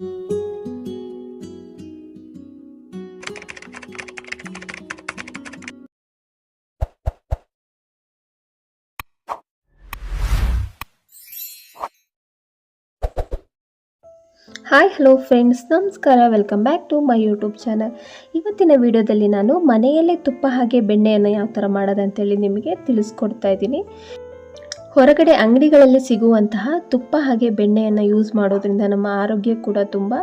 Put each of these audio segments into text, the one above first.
Hi hello friends ನಮಸ್ಕಾರ welcome back to my YouTube channel ಇವತ್ತಿನ ವಿಡಿಯೋದಲ್ಲಿ ನಾನು ಮನೆಯಲ್ಲೇ ತುಪ್ಪ ಹಾಗೆ ಬೆಣ್ಣೆಯನ್ನು ಯಾವ ಥರ ಮಾಡೋದಂತೇಳಿ ನಿಮಗೆ ತಿಳಿಸ್ಕೊಡ್ತಾ ಇದ್ದೀನಿ. ಹೊರಗಡೆ ಅಂಗಡಿಗಳಲ್ಲಿ ಸಿಗುವಂತಹ ತುಪ್ಪ ಹಾಗೆ ಬೆಣ್ಣೆಯನ್ನು ಯೂಸ್ ಮಾಡೋದ್ರಿಂದ ನಮ್ಮ ಆರೋಗ್ಯ ಕೂಡ ತುಂಬ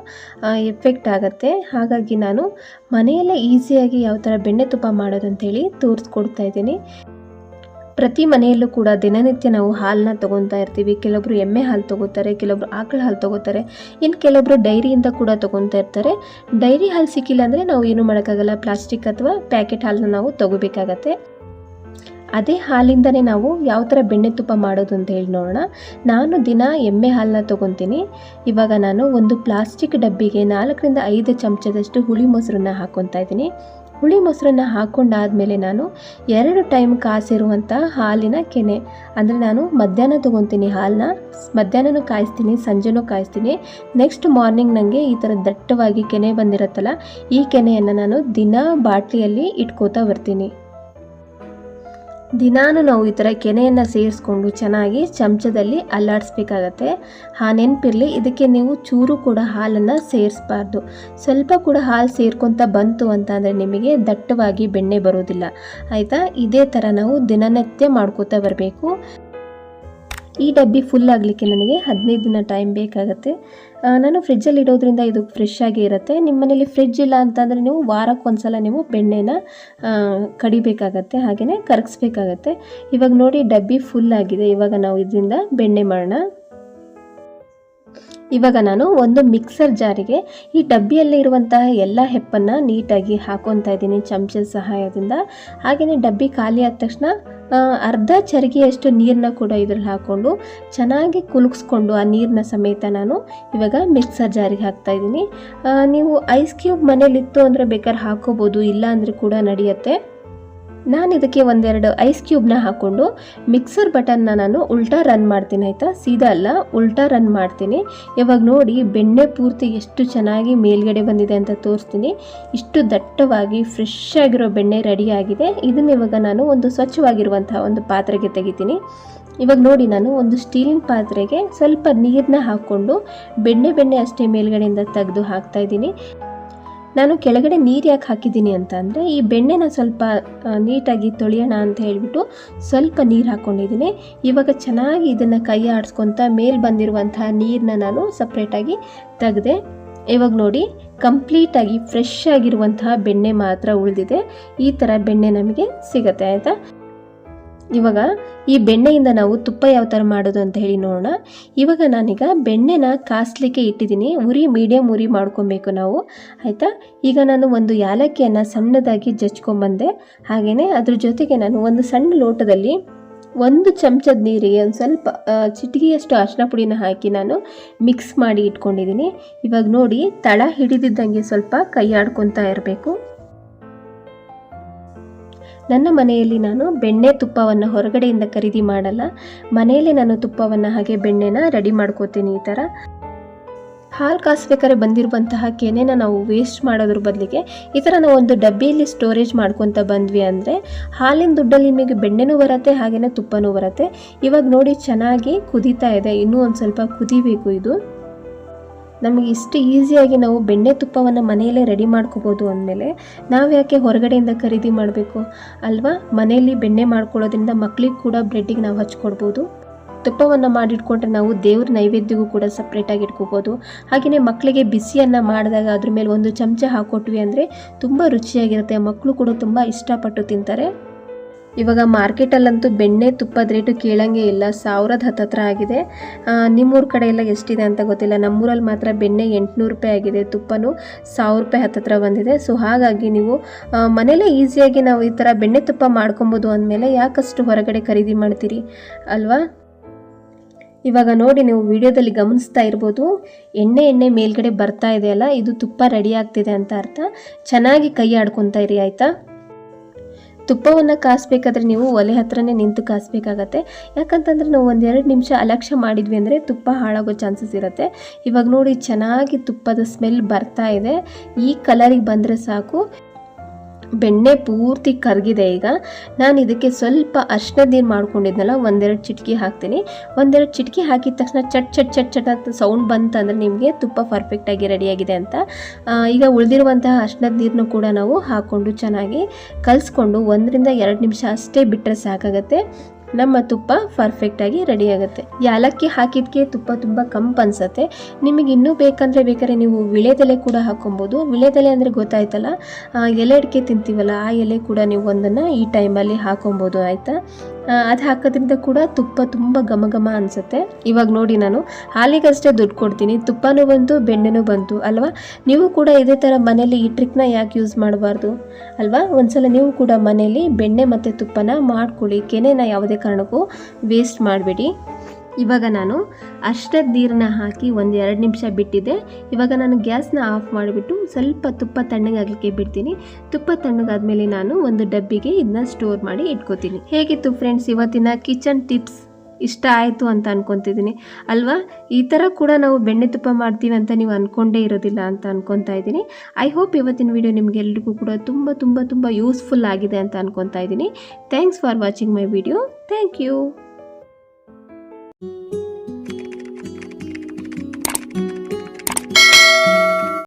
ಎಫೆಕ್ಟ್ ಆಗುತ್ತೆ. ಹಾಗಾಗಿ ನಾನು ಮನೆಯಲ್ಲೇ ಈಸಿಯಾಗಿ ಯಾವ ಥರ ಬೆಣ್ಣೆ ತುಪ್ಪ ಮಾಡೋದಂತೇಳಿ ತೋರಿಸ್ಕೊಡ್ತಾ ಇದ್ದೀನಿ. ಪ್ರತಿ ಮನೆಯಲ್ಲೂ ಕೂಡ ದಿನನಿತ್ಯ ನಾವು ಹಾಲನ್ನ ತೊಗೊತಾ ಇರ್ತೀವಿ. ಕೆಲವೊಬ್ರು ಎಮ್ಮೆ ಹಾಲು ತಗೋತಾರೆ ಕೆಲವೊಬ್ರು ಆಕಳ ಹಾಲು ತಗೋತಾರೆ ಇನ್ನು ಕೆಲವೊಬ್ರು ಡೈರಿಯಿಂದ ಕೂಡ ತೊಗೊತಾ ಇರ್ತಾರೆ. ಡೈರಿ ಹಾಲು ಸಿಕ್ಕಿಲ್ಲ ಅಂದರೆ ನಾವು ಏನು ಮಾಡೋಕ್ಕಾಗಲ್ಲ? ಪ್ಲಾಸ್ಟಿಕ್ ಅಥವಾ ಪ್ಯಾಕೆಟ್ ಹಾಲನ್ನ ನಾವು ತಗೋಬೇಕಾಗತ್ತೆ. ಅದೇ ಹಾಲಿಂದನೇ ನಾವು ಯಾವ ಥರ ಬೆಣ್ಣೆ ತುಪ್ಪ ಮಾಡೋದು ಅಂತ ಹೇಳಿ ನೋಡೋಣ. ನಾನು ದಿನ ಎಮ್ಮೆ ಹಾಲನ್ನ ತೊಗೊತೀನಿ. ಇವಾಗ ನಾನು ಒಂದು ಪ್ಲಾಸ್ಟಿಕ್ ಡಬ್ಬಿಗೆ ನಾಲ್ಕರಿಂದ ಐದು ಚಮಚದಷ್ಟು ಹುಳಿ ಮೊಸರನ್ನ ಹಾಕ್ಕೊತಾ ಇದ್ದೀನಿ. ಹುಳಿ ಮೊಸರನ್ನ ಹಾಕೊಂಡಾದ್ಮೇಲೆ ನಾನು ಎರಡು ಟೈಮ್ ಕಾಸಿರುವಂಥ ಹಾಲಿನ ಕೆನೆ. ಅಂದರೆ ನಾನು ಮಧ್ಯಾಹ್ನ ತೊಗೊತೀನಿ ಹಾಲನ್ನ. ಮಧ್ಯಾಹ್ನನೂ ಕಾಯಿಸ್ತೀನಿ, ಸಂಜೆನೂ ಕಾಯಿಸ್ತೀನಿ. ನೆಕ್ಸ್ಟ್ ಮಾರ್ನಿಂಗ್ ನನಗೆ ಈ ಥರ ದಟ್ಟವಾಗಿ ಕೆನೆ ಬಂದಿರುತ್ತಲ್ಲ, ಈ ಕೆನೆಯನ್ನು ನಾನು ದಿನ ಬಾಟ್ಲಿಯಲ್ಲಿ ಇಟ್ಕೋತಾ ಬರ್ತೀನಿ. ದಿನಾನು ನಾವು ಈ ಥರ ಕೆನೆಯನ್ನು ಸೇರಿಸ್ಕೊಂಡು ಚೆನ್ನಾಗಿ ಚಮಚದಲ್ಲಿ ಅಲ್ಲಾಡಿಸ್ಬೇಕಾಗತ್ತೆ. ಆ ನೆನಪಿರಲಿ, ಇದಕ್ಕೆ ನೀವು ಚೂರು ಕೂಡ ಹಾಲನ್ನು ಸೇರಿಸಬಾರ್ದು. ಸ್ವಲ್ಪ ಕೂಡ ಹಾಲು ಸೇರ್ಕೊತ ಬಂತು ಅಂತ ಅಂದರೆ ನಿಮಗೆ ದಟ್ಟವಾಗಿ ಬೆಣ್ಣೆ ಬರೋದಿಲ್ಲ. ಆಯಿತಾ? ಇದೇ ಥರ ನಾವು ದಿನನಿತ್ಯ ಮಾಡ್ಕೋತಾ ಬರಬೇಕು. ಈ ಡಬ್ಬಿ ಫುಲ್ ಆಗಲಿಕ್ಕೆ ನನಗೆ ಹದಿನೈದು ದಿನ ಟೈಮ್ ಬೇಕಾಗುತ್ತೆ. ನಾನು ಫ್ರಿಜ್ಜಲ್ಲಿ ಇಡೋದ್ರಿಂದ ಇದು ಫ್ರೆಶ್ ಆಗಿ ಇರುತ್ತೆ. ನಿಮ್ಮ ಮನೇಲಿ ಫ್ರಿಜ್ ಇಲ್ಲ ಅಂತಂದರೆ ನೀವು ವಾರಕ್ಕೊಂದ್ಸಲ ನೀವು ಬೆಣ್ಣೆನ ಕಡಿಬೇಕಾಗತ್ತೆ ಹಾಗೆಯೇ ಕರಗಿಸ್ಬೇಕಾಗತ್ತೆ. ಇವಾಗ ನೋಡಿ ಡಬ್ಬಿ ಫುಲ್ ಆಗಿದೆ. ಇವಾಗ ನಾವು ಇದರಿಂದ ಬೆಣ್ಣೆ ಮಾಡೋಣ. ಇವಾಗ ನಾನು ಒಂದು ಮಿಕ್ಸರ್ ಜಾರಿಗೆ ಈ ಡಬ್ಬಿಯಲ್ಲಿ ಇರುವಂತಹ ಎಲ್ಲ ಹೆಪ್ಪನ್ನು ನೀಟಾಗಿ ಹಾಕೊತಾ ಇದ್ದೀನಿ, ಚಮಚದ ಸಹಾಯದಿಂದ. ಹಾಗೆಯೇ ಡಬ್ಬಿ ಖಾಲಿ ಆದ ತಕ್ಷಣ ಅರ್ಧ ಚರಿಗೆಯಷ್ಟು ನೀರನ್ನ ಕೂಡ ಇದ್ರಲ್ಲಿ ಹಾಕ್ಕೊಂಡು ಚೆನ್ನಾಗಿ ಕುಲುಕ್ಸ್ಕೊಂಡು ಆ ನೀರನ್ನ ಸಮೇತ ನಾನು ಇವಾಗ ಮಿಕ್ಸರ್ ಜಾರಿಗೆ ಹಾಕ್ತಾ ಇದ್ದೀನಿ. ನೀವು ಐಸ್ ಕ್ಯೂಬ್ ಮನೇಲಿತ್ತು ಅಂದರೆ ಬೇಕಾದ್ರೆ ಹಾಕೋಬೋದು, ಇಲ್ಲ ಅಂದರೆ ಕೂಡ ನಡೆಯುತ್ತೆ. ನಾನು ಇದಕ್ಕೆ ಒಂದೆರಡು ಐಸ್ ಕ್ಯೂಬ್ನ ಹಾಕ್ಕೊಂಡು ಮಿಕ್ಸರ್ ಬಟನ್ನ ನಾನು ಉಲ್ಟಾ ರನ್ ಮಾಡ್ತೀನಿ ಆಯಿತಾ? ಸೀದಾ ಅಲ್ಲ, ಉಲ್ಟಾ ರನ್ ಮಾಡ್ತೀನಿ. ಇವಾಗ ನೋಡಿ ಬೆಣ್ಣೆ ಪೂರ್ತಿ ಎಷ್ಟು ಚೆನ್ನಾಗಿ ಮೇಲ್ಗಡೆ ಬಂದಿದೆ ಅಂತ ತೋರಿಸ್ತೀನಿ. ಇಷ್ಟು ದಟ್ಟವಾಗಿ ಫ್ರೆಶ್ ಆಗಿರೋ ಬೆಣ್ಣೆ ರೆಡಿ ಆಗಿದೆ. ಇದನ್ನ ಇವಾಗ ನಾನು ಒಂದು ಸ್ವಚ್ಛವಾಗಿರುವಂತಹ ಒಂದು ಪಾತ್ರೆಗೆ ತೆಗಿತೀನಿ. ಇವಾಗ ನೋಡಿ ನಾನು ಒಂದು ಸ್ಟೀಲಿನ ಪಾತ್ರೆಗೆ ಸ್ವಲ್ಪ ನೀರನ್ನ ಹಾಕ್ಕೊಂಡು ಬೆಣ್ಣೆ ಬೆಣ್ಣೆ ಅಷ್ಟೇ ಮೇಲ್ಗಡೆಯಿಂದ ತೆಗೆದು ಹಾಕ್ತಾ ಇದ್ದೀನಿ. ನಾನು ಕೆಳಗಡೆ ನೀರು ಯಾಕೆ ಹಾಕಿದ್ದೀನಿ ಅಂತ ಅಂದರೆ, ಈ ಬೆಣ್ಣೆನ ಸ್ವಲ್ಪ ನೀಟಾಗಿ ತೊಳೆಯೋಣ ಅಂತ ಹೇಳಿಬಿಟ್ಟು ಸ್ವಲ್ಪ ನೀರು ಹಾಕ್ಕೊಂಡಿದ್ದೀನಿ ಇವಾಗ ಚೆನ್ನಾಗಿ ಇದನ್ನು ಕೈ ಆಡಿಸ್ಕೊತ ಮೇಲೆ ಬಂದಿರುವಂತಹ ನೀರನ್ನ ನಾನು ಸಪ್ರೇಟಾಗಿ ತೆಗೆದೆ, ಇವಾಗ ನೋಡಿ ಕಂಪ್ಲೀಟಾಗಿ ಫ್ರೆಶ್ ಆಗಿರುವಂತಹ ಬೆಣ್ಣೆ ಮಾತ್ರ ಉಳಿದಿದೆ. ಈ ಥರ ಬೆಣ್ಣೆ ನಮಗೆ ಸಿಗತ್ತೆ, ಆಯಿತಾ? ಇವಾಗ ಈ ಬೆಣ್ಣೆಯಿಂದ ನಾವು ತುಪ್ಪ ಯಾವ ಥರ ಮಾಡೋದು ಅಂತ ಹೇಳಿ ನೋಡೋಣ. ಇವಾಗ ನಾನೀಗ ಬೆಣ್ಣೆನ ಕಾಸ್ಲಿಕ್ಕೆ ಇಟ್ಟಿದ್ದೀನಿ. ಉರಿ ಮೀಡಿಯಮ್ ಉರಿ ಮಾಡ್ಕೊಬೇಕು ನಾವು. ಆಯಿತಾ? ಈಗ ನಾನು ಒಂದು ಯಾಲಕ್ಕಿಯನ್ನು ಸಣ್ಣದಾಗಿ ಜಚ್ಕೊಂಬಂದೆ ಹಾಗೆಯೇ ಅದ್ರ ಜೊತೆಗೆ ನಾನು ಒಂದು ಸಣ್ಣ ಲೋಟದಲ್ಲಿ ಒಂದು ಚಮಚದ ನೀರಿಗೆ ಒಂದು ಸ್ವಲ್ಪ ಚಿಟಿಕೆಯಷ್ಟು ಅರಿಶಿನ ಪುಡಿನ ಹಾಕಿ ನಾನು ಮಿಕ್ಸ್ ಮಾಡಿ ಇಟ್ಕೊಂಡಿದ್ದೀನಿ. ಇವಾಗ ನೋಡಿ, ತಳ ಹಿಡಿದಿದ್ದಂಗೆ ಸ್ವಲ್ಪ ಕೈ ಇರಬೇಕು. ನನ್ನ ಮನೆಯಲ್ಲಿ ನಾನು ಬೆಣ್ಣೆ ತುಪ್ಪವನ್ನು ಹೊರಗಡೆಯಿಂದ ಖರೀದಿ ಮಾಡಲ್ಲ. ಮನೆಯಲ್ಲೇ ನಾನು ತುಪ್ಪವನ್ನು ಹಾಗೆ ಬೆಣ್ಣೆನ ರೆಡಿ ಮಾಡ್ಕೋತೀನಿ ಈ ಥರ ಹಾಲು ಕಾಸ್ಬೇಕಾದ್ರೆ ಬಂದಿರುವಂತಹ ಕೆನೆನ ನಾವು ವೇಸ್ಟ್ ಮಾಡೋದ್ರ ಬದಲಿಗೆ ಈ ಥರ ನಾವು ಒಂದು ಡಬ್ಬಿಯಲ್ಲಿ ಸ್ಟೋರೇಜ್ ಮಾಡ್ಕೊತ ಬಂದ್ವಿ ಅಂದರೆ ಹಾಲಿನ ದುಡ್ಡಲ್ಲಿ ನಿಮಗೆ ಬೆಣ್ಣೆನೂ ಬರುತ್ತೆ ಹಾಗೆಯೇ ತುಪ್ಪನೂ ಬರುತ್ತೆ. ಇವಾಗ ನೋಡಿ ಚೆನ್ನಾಗಿ ಕುದೀತಾ ಇದೆ. ಇನ್ನೂ ಒಂದು ಸ್ವಲ್ಪ ಕುದಿಬೇಕು ಇದು. ನಮಗೆ ಇಷ್ಟು ಈಸಿಯಾಗಿ ನಾವು ಬೆಣ್ಣೆ ತುಪ್ಪವನ್ನು ಮನೆಯಲ್ಲೇ ರೆಡಿ ಮಾಡ್ಕೋಬೋದು ಅಂದಮೇಲೆ ನಾವು ಯಾಕೆ ಹೊರಗಡೆಯಿಂದ ಖರೀದಿ ಮಾಡಬೇಕು? ಅಲ್ವಾ? ಮನೆಯಲ್ಲಿ ಬೆಣ್ಣೆ ಮಾಡ್ಕೊಳ್ಳೋದ್ರಿಂದ ಮಕ್ಕಳಿಗೆ ಕೂಡ ಬ್ರೆಡ್ಡಿಗೆ ನಾವು ಹಚ್ಕೊಡ್ಬೋದು. ತುಪ್ಪವನ್ನು ಮಾಡಿಟ್ಕೊಂಡ್ರೆ ನಾವು ದೇವ್ರ ನೈವೇದ್ಯಗೂ ಕೂಡ ಸಪ್ರೇಟಾಗಿ ಇಟ್ಕೋಬೋದು. ಹಾಗೆಯೇ ಮಕ್ಕಳಿಗೆ ಬಿಸಿಯನ್ನು ಮಾಡಿದಾಗ ಅದ್ರ ಮೇಲೆ ಒಂದು ಚಮಚ ಹಾಕೊಟ್ವಿ ಅಂದರೆ ತುಂಬ ರುಚಿಯಾಗಿರುತ್ತೆ. ಮಕ್ಕಳು ಕೂಡ ತುಂಬ ಇಷ್ಟಪಟ್ಟು ತಿಂತಾರೆ. ಇವಾಗ ಮಾರ್ಕೆಟಲ್ಲಂತೂ ಬೆಣ್ಣೆ ತುಪ್ಪದ ರೇಟು ಕೇಳಂಗೆ ಇಲ್ಲ, ಸಾವಿರದ ಹತ್ತತ್ರ ಆಗಿದೆ. ನಿಮ್ಮೂರ ಕಡೆ ಎಲ್ಲ ಎಷ್ಟಿದೆ ಅಂತ ಗೊತ್ತಿಲ್ಲ. ನಮ್ಮೂರಲ್ಲಿ ಮಾತ್ರ ಬೆಣ್ಣೆ ಎಂಟುನೂರು ರೂಪಾಯಿ ಆಗಿದೆ, ತುಪ್ಪನೂ ಸಾವಿರ ರೂಪಾಯಿ ಹತ್ತತ್ರ ಬಂದಿದೆ. ಸೊ ಹಾಗಾಗಿ ನೀವು ಮನೇಲೇ ಈಸಿಯಾಗಿ ನಾವು ಈ ಥರ ಬೆಣ್ಣೆ ತುಪ್ಪ ಮಾಡ್ಕೊಬೋದು ಅಂದಮೇಲೆ ಯಾಕಷ್ಟು ಹೊರಗಡೆ ಖರೀದಿ ಮಾಡ್ತೀರಿ? ಅಲ್ವಾ? ಇವಾಗ ನೋಡಿ, ನೀವು ವಿಡಿಯೋದಲ್ಲಿ ಗಮನಿಸ್ತಾ ಇರ್ಬೋದು, ಎಣ್ಣೆ ಎಣ್ಣೆ ಮೇಲ್ಗಡೆ ಬರ್ತಾ ಇದೆಯಲ್ಲ, ಇದು ತುಪ್ಪ ರೆಡಿ ಆಗ್ತಿದೆ ಅಂತ ಅರ್ಥ. ಚೆನ್ನಾಗಿ ಕೈ ಆಡ್ಕೊತಾ ಇರಿ, ಆಯಿತಾ? ತುಪ್ಪವನ್ನು ಕಾಸಬೇಕಾದ್ರೆ ನೀವು ಒಲೆ ಹತ್ರನೇ ನಿಂತು ಕಾಯಿಸ್ಬೇಕಾಗತ್ತೆ ಯಾಕಂತಂದರೆ ನಾವು ಒಂದೆರಡು ನಿಮಿಷ ಅಲಕ್ಷ್ಯ ಮಾಡಿದ್ವಿ ಅಂದರೆ ತುಪ್ಪ ಹಾಳಾಗೋ ಚಾನ್ಸಸ್ ಇರುತ್ತೆ. ಇವಾಗ ನೋಡಿ ಚೆನ್ನಾಗಿ ತುಪ್ಪದ ಸ್ಮೆಲ್ ಬರ್ತಾ ಇದೆ. ಈ ಕಲರಿಗೆ ಬಂದರೆ ಸಾಕು. ಬೆಣ್ಣೆ ಪೂರ್ತಿ ಕರಗಿದೆ ಈಗ. ನಾನು ಇದಕ್ಕೆ ಸ್ವಲ್ಪ ಅರ್ಶಿನದ ಮಾಡ್ಕೊಂಡಿದ್ನಲ್ಲ, ಒಂದೆರಡು ಚಿಟಕಿ ಹಾಕ್ತೀನಿ. ಒಂದೆರಡು ಚಿಟಕಿ ಹಾಕಿದ ತಕ್ಷಣ ಚಟ್ ಚಟ್ ಚಟ್ ಚಟ್ ಅಂತ ಸೌಂಡ್ ಬಂತಂದರೆ ನಿಮಗೆ ತುಪ್ಪ ಪರ್ಫೆಕ್ಟಾಗಿ ರೆಡಿಯಾಗಿದೆ ಅಂತ. ಈಗ ಉಳಿದಿರುವಂತಹ ಅರ್ಶಿನದ ನೀರನ್ನು ಕೂಡ ನಾವು ಹಾಕ್ಕೊಂಡು ಚೆನ್ನಾಗಿ ಕಲಿಸ್ಕೊಂಡು ಒಂದರಿಂದ ಎರಡು ನಿಮಿಷ ಅಷ್ಟೇ ಬಿಟ್ಟರೆ ಸಾಕಾಗತ್ತೆ. ನಮ್ಮ ತುಪ್ಪ ಪರ್ಫೆಕ್ಟಾಗಿ ರೆಡಿ ಆಗುತ್ತೆ. ಯಾಲಕ್ಕಿ ಹಾಕಿದ್ಕೆ ತುಪ್ಪ ತುಂಬ ಕಂಪ್ ಅನ್ಸತ್ತೆ. ನಿಮಗೆ ಇನ್ನೂ ಬೇಕಂದರೆ ಬೇಕಾದ್ರೆ ನೀವು ವಿಳೆದೆಲೆ ಕೂಡ ಹಾಕೊಬೋದು. ವಿಳೆದೆಲೆ ಅಂದರೆ ಗೊತ್ತಾಯ್ತಲ್ಲ ಎಲೆ ಅಡಿಕೆ ತಿಂತೀವಲ್ಲ, ಆ ಎಲೆ ಕೂಡ ನೀವು ಒಂದನ್ನು ಈ ಟೈಮಲ್ಲಿ ಹಾಕೊಬೋದು, ಆಯಿತಾ? ಅದು ಹಾಕೋದ್ರಿಂದ ಕೂಡ ತುಪ್ಪ ತುಂಬ ಘಮ ಘಮ ಅನಿಸುತ್ತೆ. ಇವಾಗ ನೋಡಿ ನಾನು, ಹಾಲಿಗಷ್ಟೇ ದುಡ್ಡು ಕೊಡ್ತೀನಿ, ತುಪ್ಪನೂ ಬಂತು, ಬೆಣ್ಣೆನೂ ಬಂತು, ಅಲ್ವಾ? ನೀವು ಕೂಡ ಇದೇ ಥರ ಮನೇಲಿ ಈ ಟ್ರಿಕ್ನ ಯಾಕೆ ಯೂಸ್ ಮಾಡಬಾರ್ದು, ಅಲ್ವಾ? ಒಂದ್ಸಲ ನೀವು ಕೂಡ ಮನೇಲಿ ಬೆಣ್ಣೆ ಮತ್ತು ತುಪ್ಪನ ಮಾಡ್ಕೊಳ್ಳಿ, ಕೆನೆನ ಯಾವುದೇ ಕಾರಣಕ್ಕೂ ವೇಸ್ಟ್ ಮಾಡಬೇಡಿ. ಇವಾಗ ನಾನು ಅಷ್ಟದ ನೀರನ್ನ ಹಾಕಿ ಒಂದು ಎರಡು ನಿಮಿಷ ಬಿಟ್ಟಿದ್ದೆ. ಇವಾಗ ನಾನು ಗ್ಯಾಸ್ನ ಆಫ್ ಮಾಡಿಬಿಟ್ಟು ಸ್ವಲ್ಪ ತುಪ್ಪ ತಣ್ಣಗಾಗಲಿಕ್ಕೆ ಬಿಡ್ತೀನಿ. ತುಪ್ಪ ತಣ್ಣಗಾದ್ಮೇಲೆ ನಾನು ಒಂದು ಡಬ್ಬಿಗೆ ಇದನ್ನ ಸ್ಟೋರ್ ಮಾಡಿ ಇಟ್ಕೋತೀನಿ. ಹೇಗಿತ್ತು ಫ್ರೆಂಡ್ಸ್ ಇವತ್ತಿನ ಕಿಚನ್ ಟಿಪ್ಸ್ ಇಷ್ಟ ಆಯಿತು ಅಂತ ಅನ್ಕೊತಿದ್ದೀನಿ. ಅಲ್ವಾ? ಈ ಥರ ಕೂಡ ನಾವು ಬೆಣ್ಣೆ ತುಪ್ಪ ಮಾಡ್ತೀವಿ ಅಂತ ನೀವು ಅಂದ್ಕೊಂಡೇ ಇರೋದಿಲ್ಲ ಅಂತ ಅನ್ಕೊತಾ ಇದ್ದೀನಿ. ಐ ಹೋಪ್ ಇವತ್ತಿನ ವಿಡಿಯೋ ನಿಮಗೆಲ್ರಿಗೂ ಕೂಡ ತುಂಬ ತುಂಬ ತುಂಬ ಯೂಸ್ಫುಲ್ ಆಗಿದೆ ಅಂತ ಅನ್ಕೊತಾ ಇದ್ದೀನಿ. Thanks for watching my video thank you Thank you.